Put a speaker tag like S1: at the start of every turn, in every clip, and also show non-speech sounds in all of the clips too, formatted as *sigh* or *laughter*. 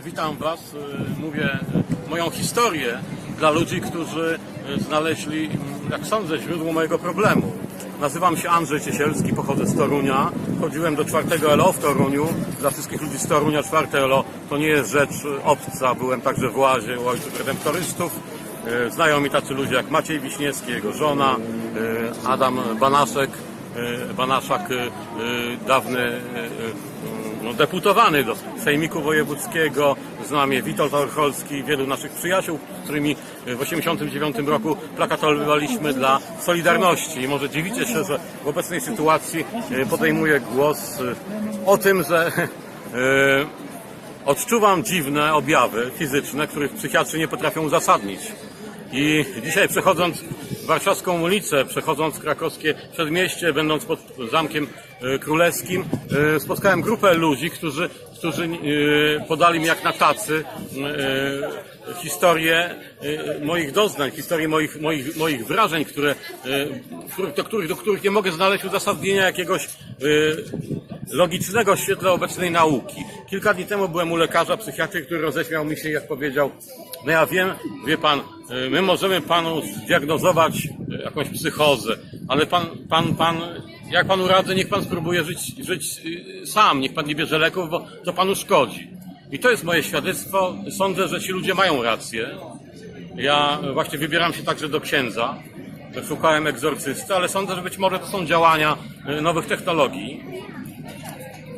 S1: Witam Was. Mówię moją historię dla ludzi, którzy znaleźli, jak sądzę, źródło mojego problemu. Nazywam się Andrzej Ciesielski, pochodzę z Torunia. Chodziłem do czwartego LO w Toruniu. Dla wszystkich ludzi z Torunia czwarte LO to nie jest rzecz obca. Byłem także w Łazie u ojców redemptorystów. Y, Znają mi tacy ludzie jak Maciej Wiśniewski, jego żona, y, Adam Banaszek, y, Banaszak, dawny no, deputowany do Sejmiku Wojewódzkiego, z Witold Orcholski, wielu naszych przyjaciół, którymi w 1989 roku plakatowaliśmy dla Solidarności. I może dziwicie się, że w obecnej sytuacji y, podejmuję głos y, o tym, że y, *laughs* odczuwam dziwne objawy fizyczne, których psychiatrzy nie potrafią uzasadnić. I dzisiaj przechodząc warszawską ulicę, przechodząc krakowskie przedmieście, będąc pod Zamkiem e, Królewskim, e, spotkałem grupę ludzi, którzy, którzy e, podali mi jak na tacy e, historię e, moich doznań, historię moich, moich, moich wrażeń, które, e, do, których, do których nie mogę znaleźć uzasadnienia jakiegoś e, logicznego w świetle obecnej nauki. Kilka dni temu byłem u lekarza psychiatry, który roześmiał mi się, jak powiedział, no ja wiem, wie pan, my możemy panu zdiagnozować jakąś psychozę, ale pan, pan, pan, jak panu radzę, niech pan spróbuje żyć, żyć y, sam, niech pan nie bierze leków, bo to panu szkodzi. I to jest moje świadectwo. Sądzę, że ci ludzie mają rację. Ja właśnie wybieram się także do księdza. Szukałem egzorcysty, ale sądzę, że być może to są działania y, nowych technologii.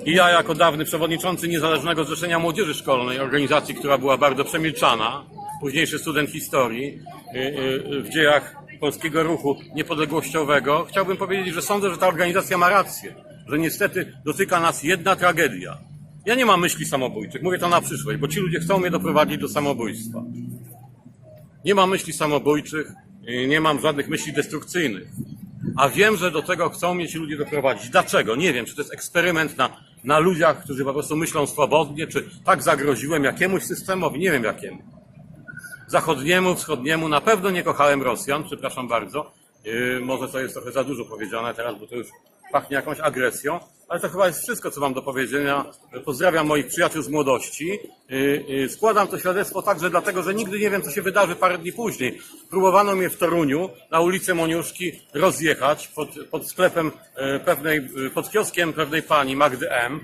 S1: I ja jako dawny przewodniczący Niezależnego Zrzeszenia Młodzieży Szkolnej, organizacji, która była bardzo przemilczana, późniejszy student historii y, w dziejach polskiego ruchu niepodległościowego, chciałbym powiedzieć, że sądzę, że ta organizacja ma rację, że niestety dotyka nas jedna tragedia. Ja nie mam myśli samobójczych, mówię to na przyszłość, bo ci ludzie chcą mnie doprowadzić do samobójstwa. Nie mam myśli samobójczych, nie mam żadnych myśli destrukcyjnych. A wiem, że do tego chcą mnie ci ludzie doprowadzić. Dlaczego? Nie wiem, czy to jest eksperyment na, na ludziach, którzy po prostu myślą swobodnie, czy tak zagroziłem jakiemuś systemowi, nie wiem jakiemu. Zachodniemu, wschodniemu, na pewno nie kochałem Rosjan, przepraszam bardzo. Yy, może to jest trochę za dużo powiedziane teraz, bo to już pachnie jakąś agresją, ale to chyba jest wszystko, co mam do powiedzenia. Pozdrawiam moich przyjaciół z młodości. Yy, yy, składam to świadectwo także dlatego, że nigdy nie wiem, co się wydarzy parę dni później. Próbowano mnie w Toruniu na ulicę Moniuszki rozjechać pod, pod sklepem pewnej, pod kioskiem pewnej pani Magdy M.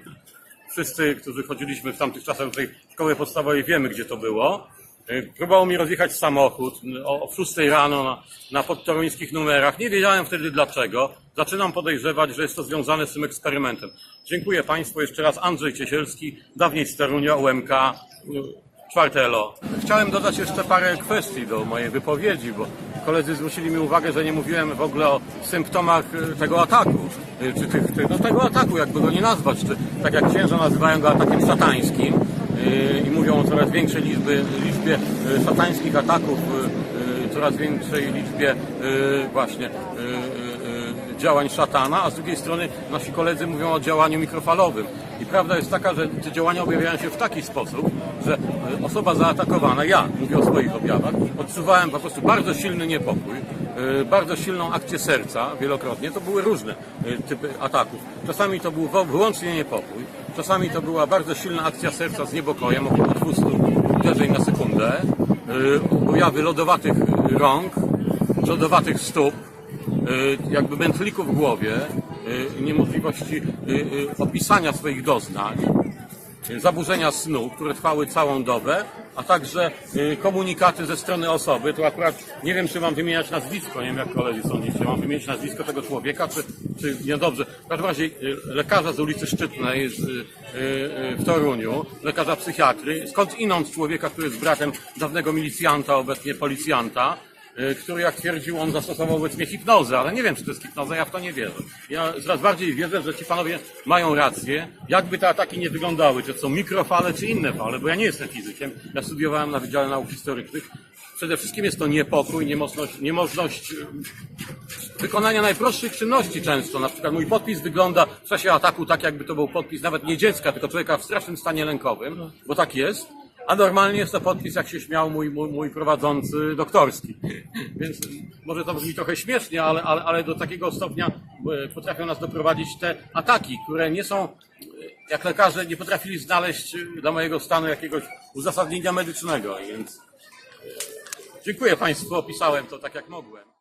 S1: Wszyscy, którzy chodziliśmy w tamtych czasach do tej szkoły podstawowej wiemy, gdzie to było. Y, Próbował mi rozjechać samochód y, o, o 6 rano na, na podtoruńskich numerach. Nie wiedziałem wtedy dlaczego. Zaczynam podejrzewać, że jest to związane z tym eksperymentem. Dziękuję Państwu jeszcze raz. Andrzej Ciesielski, dawniej z Torunia, UMK, y, czwarte LO. Chciałem dodać jeszcze parę kwestii do mojej wypowiedzi, bo koledzy zwrócili mi uwagę, że nie mówiłem w ogóle o symptomach y, tego ataku. Y, Czy tych, tych, no tego ataku, jakby go nie nazwać. Czy, tak jak księża nazywają go atakiem szatańskim y, i mówią o coraz większej liczby, liczbie szatańskich ataków, coraz większej liczbie właśnie działań szatana, a z drugiej strony nasi koledzy mówią o działaniu mikrofalowym. I prawda jest taka, że te działania objawiają się w taki sposób, że y, osoba zaatakowana, ja mówię o swoich objawach, odczuwałem po prostu bardzo silny niepokój, y, bardzo silną akcję serca wielokrotnie. To były różne y, typy ataków. Czasami to był wyłącznie niepokój, czasami to była bardzo silna akcja serca z niepokojem, około 200 uderzeń na sekundę, objawy lodowatych rąk, lodowatych stóp, jakby mętliku w głowie, y, niemożliwości y, opisania swoich doznań, zaburzenia snu, które trwały całą dobę, a także komunikaty ze strony osoby. Tu akurat nie wiem, czy mam wymieniać nazwisko, nie wiem jak koledzy sądzicie, mam wymienić nazwisko tego człowieka, czy, czy niedobrze. W każdym razie lekarza z ulicy Szczytnej z, w Toruniu, lekarza psychiatry, skąd inąd człowieka, który jest bratem dawnego milicjanta, obecnie policjanta, który jak twierdził, on zastosował obecnie hipnozę, ale nie wiem, czy to jest hipnoza, ja w to nie wierzę. Ja coraz bardziej wierzę, że ci panowie mają rację, jakby te ataki nie wyglądały, czy to są mikrofale, czy inne fale, bo ja nie jestem fizykiem, ja studiowałem na Wydziale Nauk Historycznych. Przede wszystkim jest to niepokój, niemożność, niemożność wykonania najprostszych czynności często. Na przykład mój podpis wygląda w czasie ataku tak, jakby to był podpis nawet nie dziecka, tylko człowieka w strasznym stanie lękowym, bo tak jest. A normalnie jest to podpis, jak się śmiał mój, mój, mój prowadzący doktorski. Więc może to brzmi trochę śmiesznie, ale, ale, ale do takiego stopnia e, potrafią nas doprowadzić te ataki, które nie są jak lekarze nie potrafili znaleźć y, dla mojego stanu jakiegoś uzasadnienia medycznego, więc dziękuję Państwu, opisałem to tak jak mogłem.